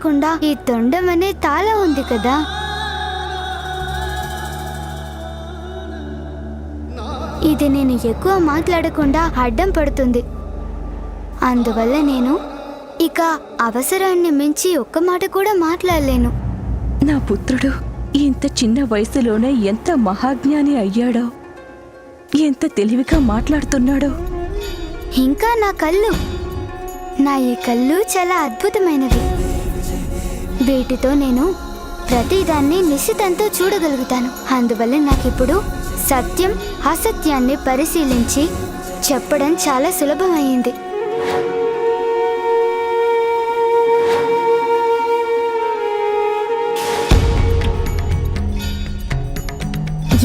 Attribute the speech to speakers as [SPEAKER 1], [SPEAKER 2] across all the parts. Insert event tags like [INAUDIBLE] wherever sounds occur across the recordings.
[SPEAKER 1] కాకుండా ఈ తొండం అనే తాళ ఉంది కదా. ఇది నేను ఎక్కువ మాట్లాడకుండా అడ్డం పడుతుంది. అందువల్ల నేను ఇక అవసరాన్ని మించి ఒక్క మాట కూడా మాట్లాడలేను.
[SPEAKER 2] నా పుత్రుడు ఇంత చిన్న వయసులోనే ఎంత మహాజ్ఞాని అయ్యాడో. ఎంత తెలివిగా మాట్లాడుతున్నాడో.
[SPEAKER 1] ఇంకా నా కళ్ళు నా ఈ కళ్ళు చాలా అద్భుతమైనవి. వీటితో నేను ప్రతిదాన్ని నిశితంతో చూడగలుగుతాను. అందువల్ల నాకిప్పుడు సత్యం అసత్యాన్ని పరిశీలించి చెప్పడం చాలా సులభమైంది.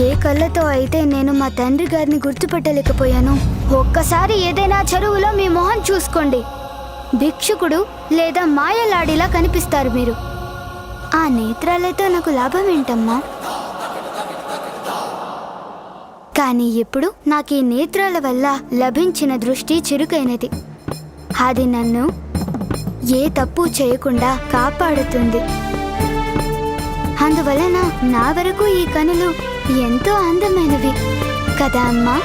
[SPEAKER 1] ఏ కళ్ళతో అయితే నేను మా తండ్రి గారిని గుర్తుపెట్టలేకపోయాను ఒక్కసారి ఏదైనా చెరువులో మీ మొహం చూసుకోండి. భిక్షుకుడు లేదా మాయలాడిలా కనిపిస్తారు మీరు. ఆ నేత్రాలతో నాకు లాభం ఏంటమ్మా కానీ ఇప్పుడు నాకు ఈ నేత్రాల వల్ల లభించిన దృష్టి చురుకైనది. అది నన్ను ఏ తప్పు చేయకుండా కాపాడుతుంది. అందువలన నా వరకు ఈ కనులు ఎంతో అందమైనవి కదా అమ్మా?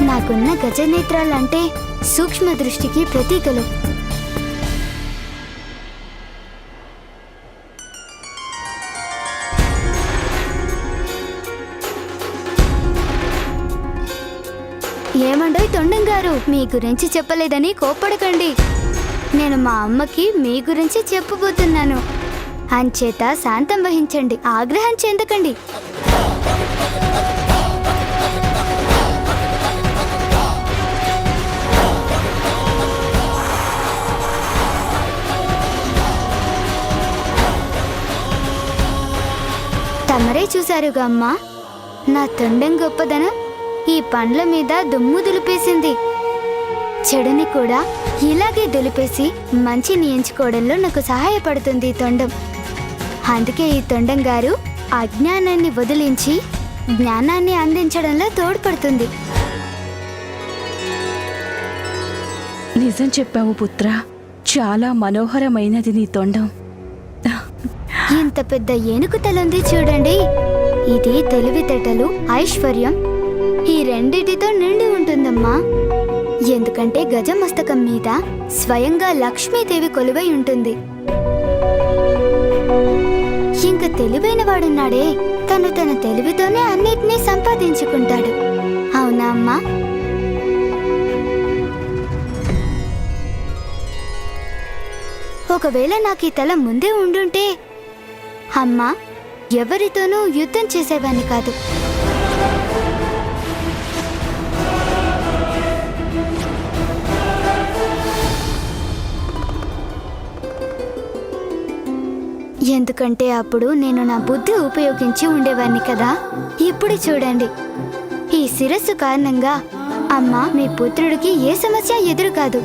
[SPEAKER 1] నాకున్న గజనేత్రాలంటే సూక్ష్మ దృష్టికి ప్రతీకలు. ఏమండోయ్ తొండం గారు మీ గురించి చెప్పలేదని కోప్పడకండి. నేను మా అమ్మకి మీ గురించి చెప్పబోతున్నాను. అంచేత శాంతం వహించండి. ఆగ్రహం చెందకండి. తమరే చూశారుగా అమ్మా. నా తొండం గొప్పదనం ఈ పండ్ల మీద దుమ్ము దులిపేసింది. చెడుని కూడా ఇలాగే దులిపేసి మంచిని ఎంచుకోవడంలో నాకు సహాయపడుతుంది ఈ తొండం. అందుకే ఈ తొండం గారు అజ్ఞానాన్ని వదిలించి జ్ఞానాన్ని అందించడంలో తోడ్పడుతుంది.
[SPEAKER 2] నిజం చెప్పావు పుత్ర. చాలా మనోహరమైనది నీ తొండం.
[SPEAKER 1] ఇంత పెద్ద ఏనుగు తలుంది చూడండి. ఇది తెలివితేటలు ఐశ్వర్యం. ఈ రెండిటితో నిండి ఉంటుందమ్మా. ఎందుకంటే గజమస్తకం మీద స్వయంగా లక్ష్మీదేవి కొలువై ఉంటుంది. ఇంక తెలివైన వాడున్నాడే. తను తన తెలివితోనే అన్నిటినీ సంపాదించుకుంటాడు. అవునా అమ్మా? ఒకవేళ నాకు ఈ తల ముందే ఉండుంటే అమ్మా ఎవరితోనూ యుద్ధం చేసేవాణ్ణి కాదు. ఎందుకంటే అప్పుడు నేను నా బుద్ధి ఉపయోగించి ఉండేవాణ్ణి కదా. ఇప్పుడు చూడండి. ఈ శిరస్సు కారణంగా అమ్మ మీ పుత్రుడికి ఏ సమస్య ఎదురు కాదు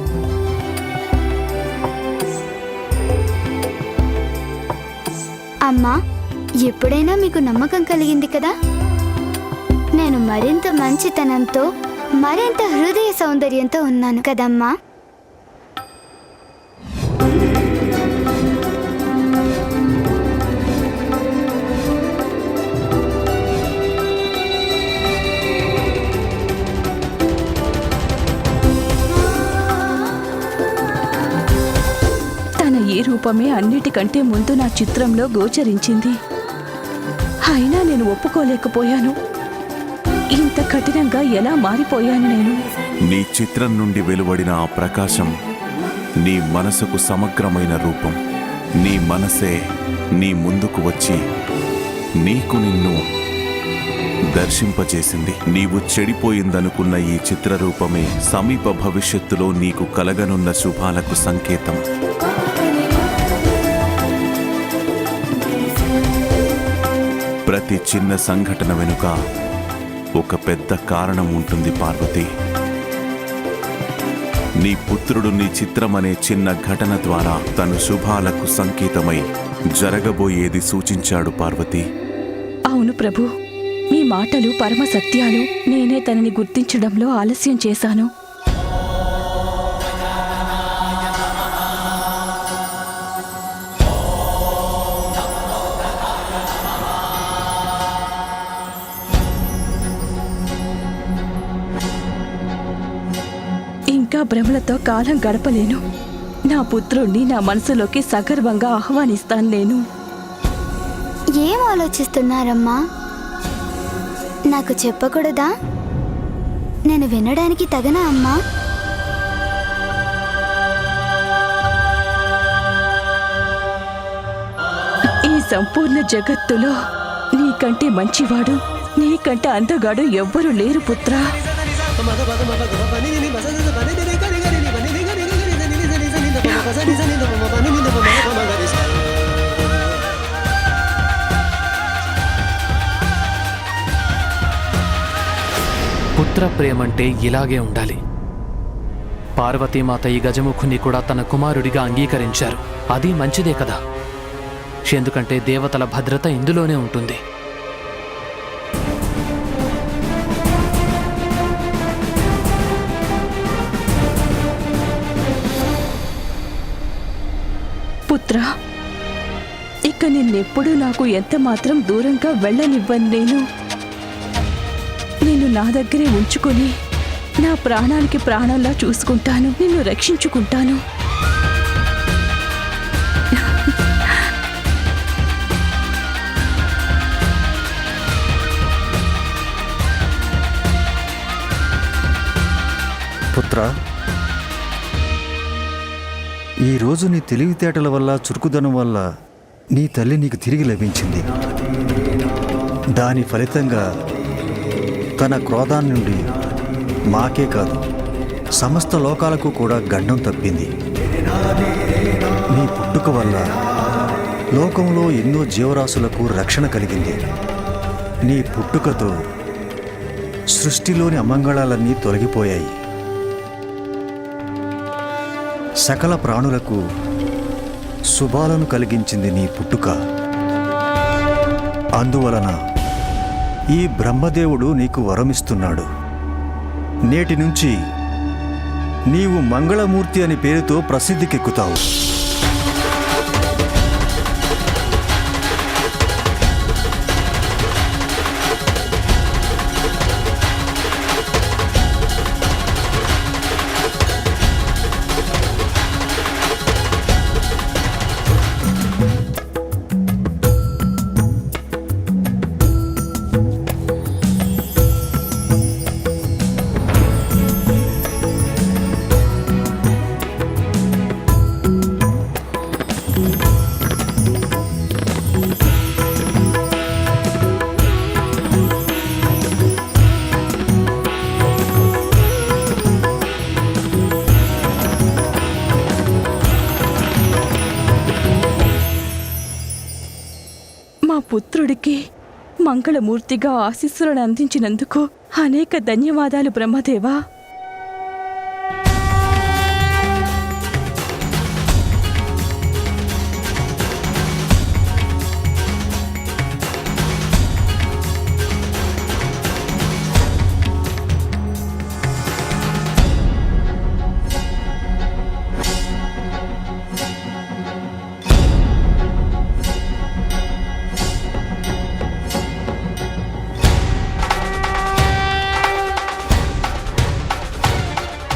[SPEAKER 1] అమ్మా ఎప్పుడైనా మీకు నమ్మకం కలిగింది కదా? నేను మరింత మంచితనంతో మరింత హృదయ సౌందర్యంతో ఉన్నాను కదమ్మా.
[SPEAKER 2] రూపమే అన్నిటికంటే ముందు నా చిత్రంలో గోచరించింది. అయినా నేను ఒప్పుకోలేకపోయాను. ఇంత కఠినంగా ఎలా మారిపోయాను నేను?
[SPEAKER 3] నీ చిత్రం నుండి వెలువడిన ఆ ప్రకాశం నీ మనసుకు సమగ్రమైన రూపం. నీ మనసే నీ ముందుకు వచ్చి నీకు నిన్ను దర్శింపచేసింది నీవు చెడిపోయిందనుకున్న ఈ చిత్రరూపమే సమీప భవిష్యత్తులో నీకు కలగనున్న శుభాలకు సంకేతం. ప్రతి చిన్న సంఘటన వెనుక ఒక పెద్ద కారణం ఉంటుంది పార్వతి. నీ పుత్రుడు నీ చిత్రమనే చిన్న ఘటన ద్వారా తను శుభాలకు సంకేతమై జరగబోయేది సూచించాడు పార్వతి.
[SPEAKER 2] అవును ప్రభు మీ మాటలు పరమ సత్యాలు. నేనే తనని గుర్తించడంలో ఆలస్యం చేశాను. ఇంకా భ్రమలతో కాలం గడపలేను. నా పుత్రుణ్ణి నా మనసులోకి సగర్వంగా ఆహ్వానిస్తాను నేను.
[SPEAKER 1] ఏం ఆలోచిస్తున్నారమ్మా? నాకు చెప్పకూడదా? నేను వినడానికి తగనా అమ్మా?
[SPEAKER 2] ఈ సంపూర్ణ జగత్తులో నీకంటే మంచివాడు నీకంటే అందగాడు ఎవ్వరూ లేరు పుత్రా.
[SPEAKER 4] పుత్ర ప్రేమంటే ఇలాగే ఉండాలి. పార్వతీమాత ఈ గజముఖుని కూడా తన కుమారుడిగా అంగీకరించారు. అది మంచిదే కదా. ఎందుకంటే దేవతల భద్రత ఇందులోనే ఉంటుంది.
[SPEAKER 2] పుత్రా. ఇక నిన్నెప్పుడు నాకు ఎంత మాత్రం దూరంగా వెళ్ళనివ్వను నేను. నిన్ను నా దగ్గరే ఉంచుకొని నా ప్రాణానికి ప్రాణంలా చూసుకుంటాను నిన్ను రక్షించుకుంటాను.
[SPEAKER 5] పుత్ర ఈరోజు నీ తెలివితేటల వల్ల చురుకుదనం వల్ల నీ తల్లి నీకు తిరిగి లభించింది. దాని ఫలితంగా తన క్రోధాన్ని నుండి మాకే కాదు సమస్త లోకాలకు కూడా గండం తప్పింది. నీ పుట్టుక వల్ల లోకంలో ఎన్నో జీవరాశులకు రక్షణ కలిగింది. నీ పుట్టుకతో సృష్టిలోని అమంగళాలన్నీ తొలగిపోయాయి. సకల ప్రాణులకు శుభాలను కలిగించింది నీ పుట్టుక. అందువలన ఈ బ్రహ్మదేవుడు నీకు వరమిస్తున్నాడు. నేటి నుంచి నీవు మంగళమూర్తి అని పేరుతో ప్రసిద్ధికెక్కుతావు.
[SPEAKER 2] మంగళమూర్తిగా ఆశీస్సులను అందించినందుకు అనేక ధన్యవాదాలు బ్రహ్మదేవా.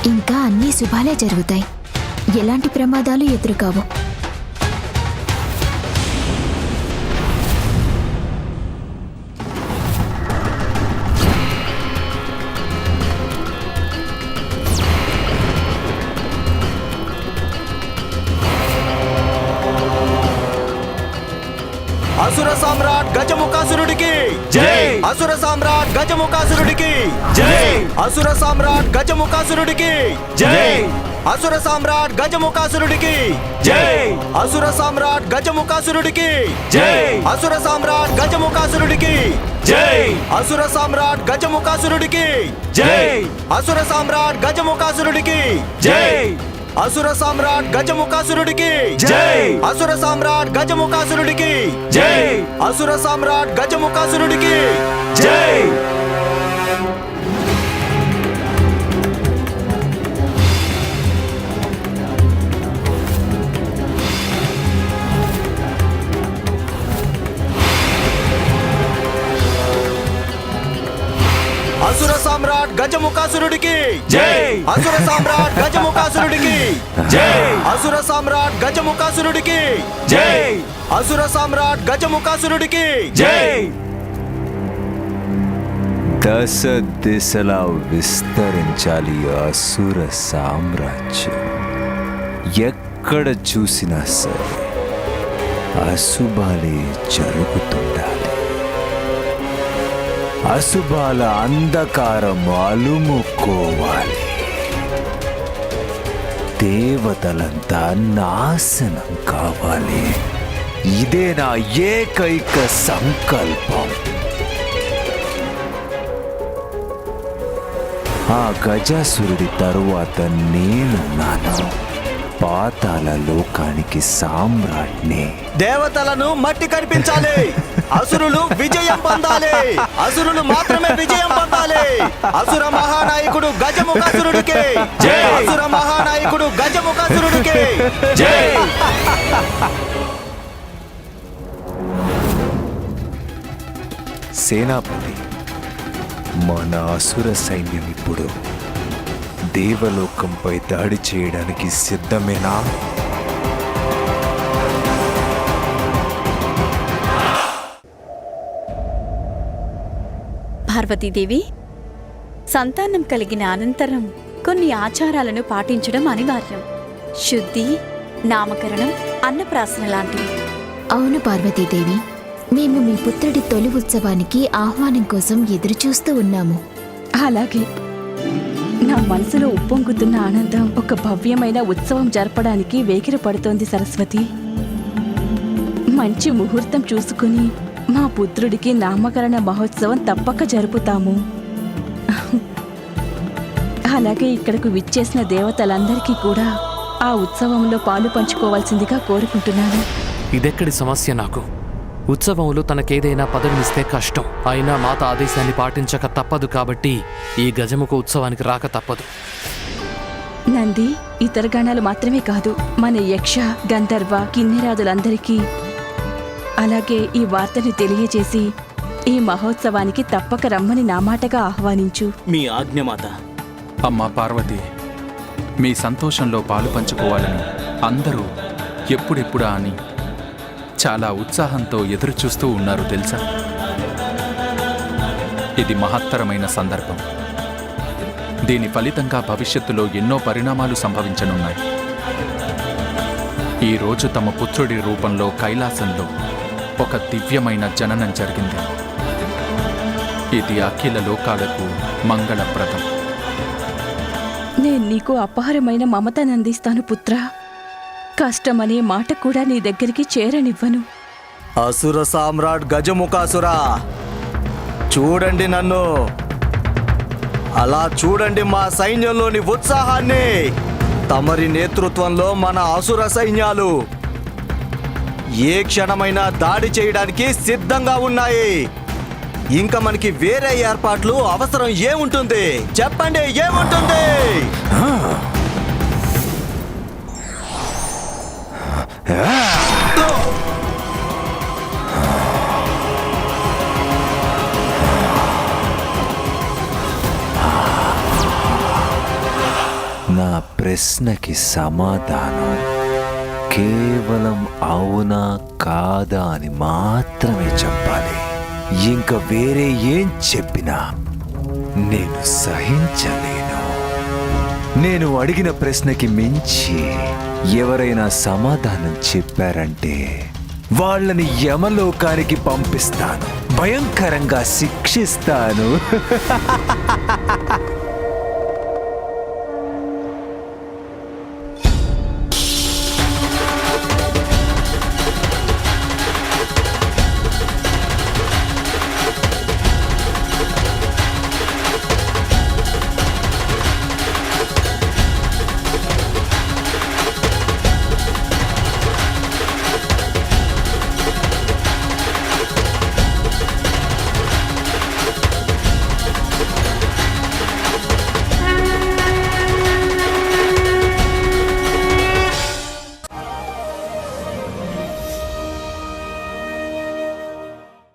[SPEAKER 6] ఇంకా అన్ని శుభాలే జరుగుతాయి. ఎలాంటి ప్రమాదాలు ఎదురుకావు.
[SPEAKER 7] అసుర సామ్రాట్ గజముఖాసురుడికి జై! అసుర సామ్రాట్ గజముఖాసురుడికి జై! అసుర సామ్రాట్ గజముఖాసురుడికి జై! అసుర సామ్రాట్ గజముఖాసురుడికి జై! అసుర సామ్రాట్ గజముఖాసురుడికి జై! అసుర సామ్రాట్ గజముఖాసురుడికి జై! అసుర సామ్రాట్ గజముఖాసురుడికి జై! అసుర సామ్రాట్ గజముఖాసురుడికి జై! అసుర సామ్రాట్ గజముఖాసురుడికి జై. అసుర సామ్రాట్ గజముఖాసురుడికి జై. అసుర సామ్రాట్ గజముఖాసురుడికి జై. అసుర సామ్రాట్ గజముఖాసురుడికి జై. అసుర సామ్రాట్ గజముఖాసురుడికి జై. అసుర సామ్రాట్ గజముఖాసురుడికి జై. అసుర సామ్రాట్ గజముఖాసురుడికి జై.
[SPEAKER 8] దశ దిశలా విస్తరించాలి అసుర సామ్రాజ్యం. ఎక్కడ చూసినా సరే అశుభాలే జరుగుతుండాలి. అశుభాల అంధకారం అలుముకోవాలి. దేవతలంతా నాశనం కావాలి. ఇదే నా ఏకైక సంకల్పం. ఆ గజాసురుడి తరువాత నేనున్నాను. పాతాల లోకానికి సామ్రాట్ని.
[SPEAKER 7] దేవతలను మట్టి కనిపించాలి. అసురులు విజయం పొందాలి. అసురులు మాత్రమే విజయం పొందాలి. అసుర మహానాయకుడు గజముఖాసురుడికి జై. అసుర మహానాయకుడు గజముఖాసురుడికి జై.
[SPEAKER 8] సేనాపతి మన అసుర సైన్యం ఇప్పుడు దేవలోకంపై దాడి చేయడానికి సిద్ధమేనా?
[SPEAKER 9] పార్వతీదేవి సంతానం కలిగిన అనంతరం కొన్ని ఆచారాలను పాటించడం అనివార్యం. శుద్ధి నామకరణం అన్నప్రాసన లాంటివి.
[SPEAKER 6] అవును పార్వతీదేవి మేము మీ పుత్రుడి తొలి ఉత్సవానికి ఆహ్వానం కోసం ఎదురుచూస్తూ ఉన్నాము.
[SPEAKER 2] అలాగే నా మనసులో ఉప్పొంగుతున్న ఆనందం ఒక భవ్యమైన ఉత్సవం జరపడానికి వేగిర పడుతోంది సరస్వతి. మంచి ముహూర్తం చూసుకుని మా పుత్రుడికి నామకరణ మహోత్సవం తప్పక జరుపుతాము. అలాగే ఇక్కడకు విచ్చేసిన దేవతలందరికీ కూడా ఆ ఉత్సవంలో పాలు పంచుకోవాల్సిందిగా కోరుకుంటున్నాను.
[SPEAKER 4] ఇదెక్కడి సమస్య నాకు? ఉత్సవంలో తనకేదైనా పదవినిస్తే కష్టం. అయినా మాత ఆదేశాన్ని పాటించక తప్పదు కాబట్టి ఈ గజముఖ ఉత్సవానికి రాక తప్పదు.
[SPEAKER 2] నంది ఇతర గణాలు మాత్రమే కాదు మన యక్ష గంధర్వ కిన్నెరాదులందరికీ అలాగే ఈ వార్తని తెలియజేసి ఈ మహోత్సవానికి తప్పక రమ్మని నా మాటగా ఆహ్వానించు.
[SPEAKER 10] మీ ఆజ్ఞమాత
[SPEAKER 11] అమ్మా పార్వతి మీ సంతోషంలో పాలు పంచుకోవాలని అందరూ ఎప్పుడెప్పుడా అని చాలా ఉత్సాహంతో ఎదురుచూస్తూ ఉన్నారు తెలుసా? ఇది మహత్తరమైన సందర్భం. దీని ఫలితంగా భవిష్యత్తులో ఎన్నో పరిణామాలు సంభవించనున్నాయి. ఈ రోజు తమ పుత్రుడి రూపంలో కైలాసంలో ఒక దివ్యమైన జననం జరిగింది. ఇది అఖిల లోకాలకు మంగళప్రదం.
[SPEAKER 2] నేను నీకు అపహారమైన మమతనందిస్తాను పుత్రా. కష్టమనే మాట కూడా నీ దగ్గరికి చేరనివ్వను.
[SPEAKER 7] అసుర సామ్రాట్ గజముఖాసుర చూడండి నన్ను. అలా చూడండి మా సైన్యంలోని ఉత్సాహాన్ని. తమరి నేతృత్వంలో మన అసుర సైన్యాలు. ఏ క్షణమైనా దాడి చేయడానికి సిద్ధంగా ఉన్నాయి. ఇంకా మనకి వేరే ఏర్పాట్లు అవసరం ఏముంటుంది? చెప్పండి ఏముంటుంది?
[SPEAKER 8] నా ప్రశ్నకి సమాధానం. కేవలం అవునా కాదా అని మాత్రమే చెప్పాలి. ఇంకా వేరే ఏం చెప్పినా నేను సహించలేను. నేను అడిగిన ప్రశ్నకి మించి ఎవరైనా సమాధానం చెప్పారంటే వాళ్ళని యమలోకానికి పంపిస్తాను. భయంకరంగా శిక్షిస్తాను. [LAUGHS]